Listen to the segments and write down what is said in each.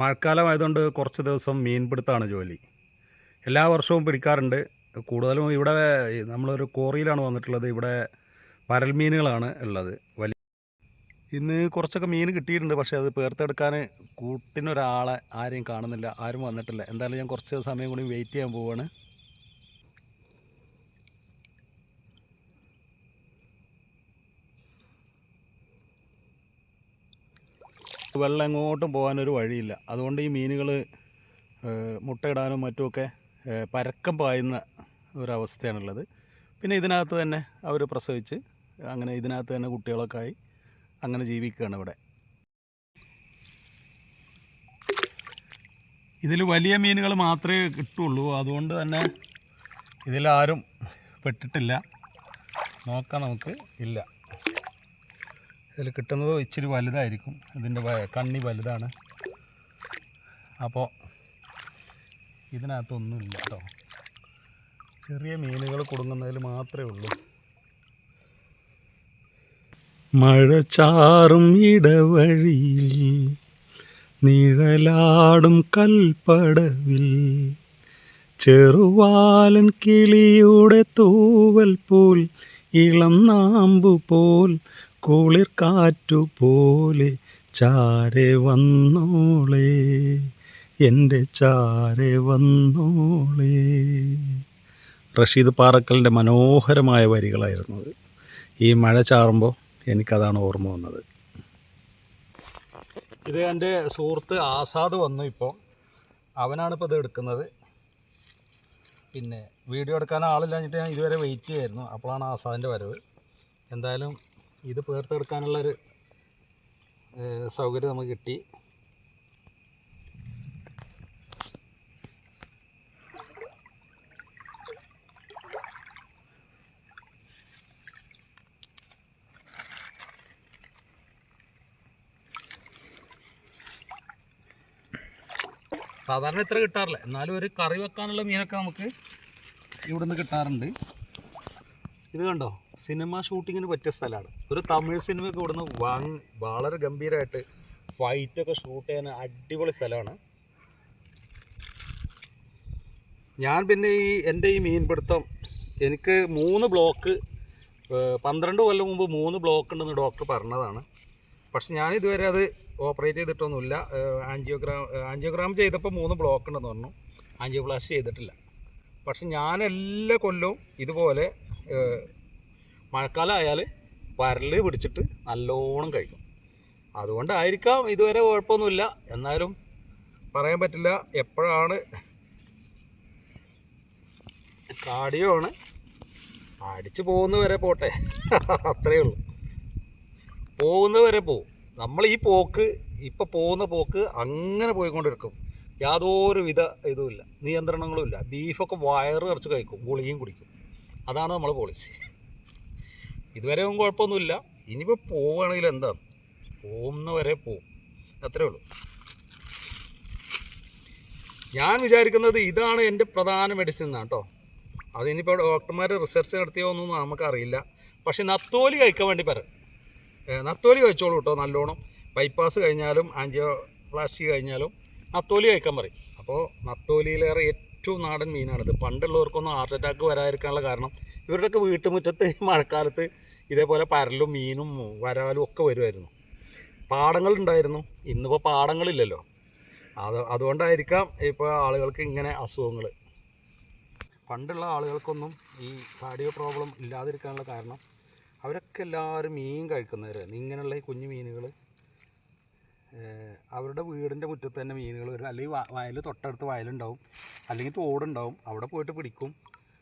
മഴക്കാലമായതുകൊണ്ട് കുറച്ച് ദിവസം മീൻപിടുത്തമാണ് ജോലി. എല്ലാ വർഷവും പിടിക്കാറുണ്ട്. കൂടുതലും ഇവിടെ നമ്മളൊരു കോറിയിലാണ് വന്നിട്ടുള്ളത്. ഇവിടെ വരൽ മീനുകളാണ് ഉള്ളത്. വലിയ ഇന്ന് കുറച്ചൊക്കെ മീൻ കിട്ടിയിട്ടുണ്ട്. പക്ഷേ അത് പേർത്തെടുക്കാൻ കൂട്ടിനൊരാളെ ആരെയും കാണുന്നില്ല. ആരും വന്നിട്ടില്ല. എന്തായാലും ഞാൻ കുറച്ച് സമയം കൂടി വെയിറ്റ് ചെയ്യാൻ പോവുകയാണ് വെള്ളം എങ്ങോട്ടും പോകാനൊരു വഴിയില്ല. അതുകൊണ്ട് ഈ മീനുകൾ മുട്ടയിടാനും മറ്റുമൊക്കെ പരക്കം പായുന്ന ഒരവസ്ഥയാണുള്ളത്. പിന്നെ ഇതിനകത്ത് തന്നെ അവർ പ്രസവിച്ച് അങ്ങനെ ഇതിനകത്ത് തന്നെ കുട്ടികളൊക്കെ ആയി അങ്ങനെ ജീവിക്കുകയാണ് ഇവിടെ. ഇതിൽ വലിയ മീനുകൾ മാത്രമേ കിട്ടുള്ളൂ. അതുകൊണ്ട് തന്നെ ഇതിലാരും പെട്ടിട്ടില്ല. നോക്കാം നമുക്ക്. ഇല്ല. ഇതിൽ കിട്ടുന്നത് ഇച്ചിരി വലുതായിരിക്കും. ഇതിന്റെ കണ്ണി വലുതാണ്. അപ്പോൾ ഇതിനകത്തൊന്നുമില്ല കേട്ടോ. ചെറിയ മീനുകൾ കുടുങ്ങുന്നതിൽ മാത്രമേ ഉള്ളൂ. മഴ ചാറും ഇടവഴിയിൽ നിഴലാടും കൽപ്പടവിൽ. ചെറുവാലൻ കിളിയുടെ തൂവൽ പോൽ ഇളം നാമ്പു പോൽ കുളിർ കാറ്റു പോലെ ചാരെ വന്നോളേ. എന്റെ ചാരെ വന്നോളേ. റഷീദ് പാറക്കലിന്റെ മനോഹരമായ വരികളായിരുന്നു അത്. ഈ മഴ ചാറുമ്പോൾ എനിക്കതാണ് ഓർമ്മ വന്നത്. ഇത് എന്റെ സുഹൃത്ത് ആസാദ് വന്നു ഇപ്പോൾ. അവനാണിപ്പോൾ ഇത് എടുക്കുന്നത്. പിന്നെ വീഡിയോ എടുക്കാൻ ആളില്ലാഞ്ഞിട്ട് ഞാൻ ഇതുവരെ വെയിറ്റ് ചെയ്യായിരുന്നു. അപ്പോഴാണ് ആസാദിന്റെ വരവ്. എന്തായാലും ഇത് പേർത്തെടുക്കാനുള്ളൊരു സൗകര്യം നമുക്ക് കിട്ടി. സാധാരണ ഇത്ര കിട്ടാറില്ല. എന്നാലും ഒരു കറി വെക്കാനുള്ള മീനൊക്കെ നമുക്ക് ഇവിടുന്ന് കിട്ടാറുണ്ട്. ഇത് കണ്ടോ? സിനിമ ഷൂട്ടിങ്ങിന് പറ്റിയ സ്ഥലമാണ്. ഒരു തമിഴ് സിനിമയൊക്കെ ഇവിടുന്ന് വാങ് വളരെ ഗംഭീരമായിട്ട് ഫൈറ്റൊക്കെ ഷൂട്ട് ചെയ്യാൻ അടിപൊളി സ്ഥലമാണ്. ഞാൻ പിന്നെ ഈ എന്റെ ഈ മീൻപിടുത്തം എനിക്ക് മൂന്ന് ബ്ലോക്ക് പന്ത്രണ്ട് കൊല്ലം മുമ്പ് മൂന്ന് ബ്ലോക്ക് ഉണ്ടെന്ന് ഡോക്ടർ പറഞ്ഞതാണ്. പക്ഷെ ഞാൻ ഇതുവരെ അത് ഓപ്പറേറ്റ് ചെയ്തിട്ടൊന്നുമില്ല. ആൻജിയോഗ്രാം ആൻജിയോഗ്രാം ചെയ്തപ്പോൾ മൂന്ന് ബ്ലോക്ക് ഉണ്ടെന്ന് പറഞ്ഞു. ആൻജിയോപ്ലാസ്റ്റ് ചെയ്തിട്ടില്ല. പക്ഷെ ഞാൻ എല്ലാ കൊല്ലവും ഇതുപോലെ ഏഹ്, മഴക്കാലം ആയാൽ പരൽ പിടിച്ചിട്ട് നല്ലോണം കഴിക്കും. അതുകൊണ്ടായിരിക്കാം ഇതുവരെ കുഴപ്പമൊന്നുമില്ല. എന്നാലും പറയാൻ പറ്റില്ല എപ്പോഴാണ് കാടിയോ ആണ് അടിച്ച് പോകുന്ന വരെ പോട്ടെ. അത്രയേ ഉള്ളൂ. പോകുന്ന വരെ പോവും. നമ്മൾ ഈ പോക്ക് ഇപ്പം പോകുന്ന പോക്ക് അങ്ങനെ പോയിക്കൊണ്ടിരിക്കും. യാതൊരു വിധ ഇതുമില്ല നിയന്ത്രണങ്ങളും ഇല്ല. ബീഫൊക്കെ വയറ് നിറച്ച് കഴിക്കും ഗുളിയും കുടിക്കും. അതാണ് നമ്മൾ പോളിസി ഇതുവരെ ഒന്നും കുഴപ്പമൊന്നുമില്ല. ഇനിയിപ്പോൾ പോവുകയാണെങ്കിൽ എന്താ? പോകുന്ന വരെ പോവും. അത്രേ ഉള്ളൂ. ഞാൻ വിചാരിക്കുന്നത് ഇതാണ് എന്റെ പ്രധാന മെഡിസിൻ എന്നാണ് കേട്ടോ. അതിനിപ്പോൾ ഡോക്ടർമാർ റിസർച്ച് നടത്തിയോ ഒന്നും നമുക്കറിയില്ല. പക്ഷേ നത്തോലി കഴിക്കാൻ വേണ്ടി പറ. നത്തോലി കഴിച്ചോളൂ കേട്ടോ നല്ലോണം. ബൈപ്പാസ് കഴിഞ്ഞാലും ആൻജിയോ പ്ലാസ്റ്റി കഴിഞ്ഞാലും നത്തോലി കഴിക്കാൻ പറയും. അപ്പോൾ നത്തോലിയിലേറെ ഏറ്റവും നാടൻ മീനാണിത്. പണ്ടുള്ളവർക്കൊന്നും ഹാർട്ട് അറ്റാക്ക് വരാതിരിക്കാനുള്ള കാരണം ഇവരുടെയൊക്കെ വീട്ടുമുറ്റത്ത് മഴക്കാലത്ത് ഇതേപോലെ പരലും മീനും വരാലും ഒക്കെ വരുമായിരുന്നു പാടങ്ങൾ ഉണ്ടായിരുന്നു ഇന്നിപ്പോൾ പാടങ്ങളില്ലല്ലോ. അത് അതുകൊണ്ടായിരിക്കാം ഇപ്പോൾ ആളുകൾക്ക് ഇങ്ങനെ അസുഖങ്ങൾ പണ്ടുള്ള ആളുകൾക്കൊന്നും ഈ കാർഡിയോ പ്രോബ്ലം ഇല്ലാതിരിക്കാനുള്ള കാരണം അവരൊക്കെ എല്ലാവരും മീൻ കഴിക്കുന്നവരായിരുന്നു. ഇങ്ങനെയുള്ള ഈ കുഞ്ഞു മീനുകൾ അവരുടെ വീടിന്റെ മുറ്റത്ത് തന്നെ മീനുകൾ വരും. അല്ലെങ്കിൽ വയൽ തൊട്ടടുത്ത് വയലുണ്ടാവും. അല്ലെങ്കിൽ തോടുണ്ടാവും. അവിടെ പോയിട്ട് പിടിക്കും.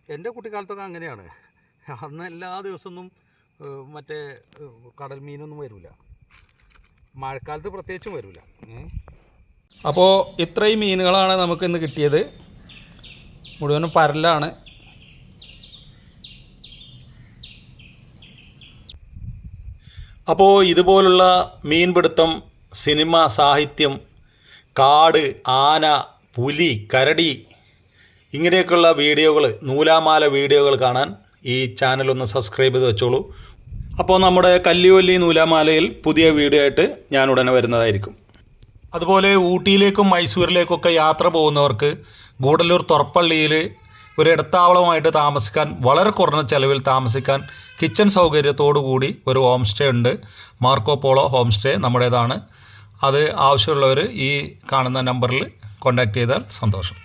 എന്റെ കുട്ടിക്കാലത്തൊക്കെ അങ്ങനെയാണ്. അന്ന് എല്ലാ ദിവസമൊന്നും മറ്റേ കടൽ മീനൊന്നും വരില്ല മഴക്കാലത്ത് പ്രത്യേകിച്ചും വരില്ല അപ്പോൾ ഇത്രയും മീനുകളാണ് നമുക്ക് ഇന്ന് കിട്ടിയത്. മുഴുവനും പരലാണ്. അപ്പോൾ ഇതുപോലുള്ള മീൻപിടുത്തം സിനിമ സാഹിത്യം കാട് ആന പുലി കരടി ഇങ്ങനെയൊക്കെയുള്ള വീഡിയോകൾ നൂലാമാല വീഡിയോകൾ കാണാൻ ഈ ചാനൽ ഒന്ന് സബ്സ്ക്രൈബ് ചെയ്ത് വെച്ചോളൂ. അപ്പോൾ നമ്മുടെ കല്ലിയൊല്ലി നൂലാമാലയിൽ പുതിയ വീഡിയോ ആയിട്ട് ഞാൻ ഉടനെ വരുന്നതായിരിക്കും. അതുപോലെ ഊട്ടിയിലേക്കും മൈസൂരിലേക്കൊക്കെ യാത്ര പോകുന്നവർക്ക് ഗൂഡല്ലൂർ തുറപ്പള്ളിയിൽ ഒരു ഇടത്താവളമായിട്ട് താമസിക്കാൻ വളരെ കുറഞ്ഞ ചെലവിൽ താമസിക്കാൻ കിച്ചൺ സൗകര്യത്തോടു കൂടി ഒരു ഹോം സ്റ്റേ ഉണ്ട്. മാർക്കോ പോളോ ഹോം സ്റ്റേ നമ്മുടേതാണ്. അത് ആവശ്യമുള്ളവർ ഈ കാണുന്ന നമ്പറിൽ കോൺടാക്റ്റ് ചെയ്താൽ സന്തോഷം.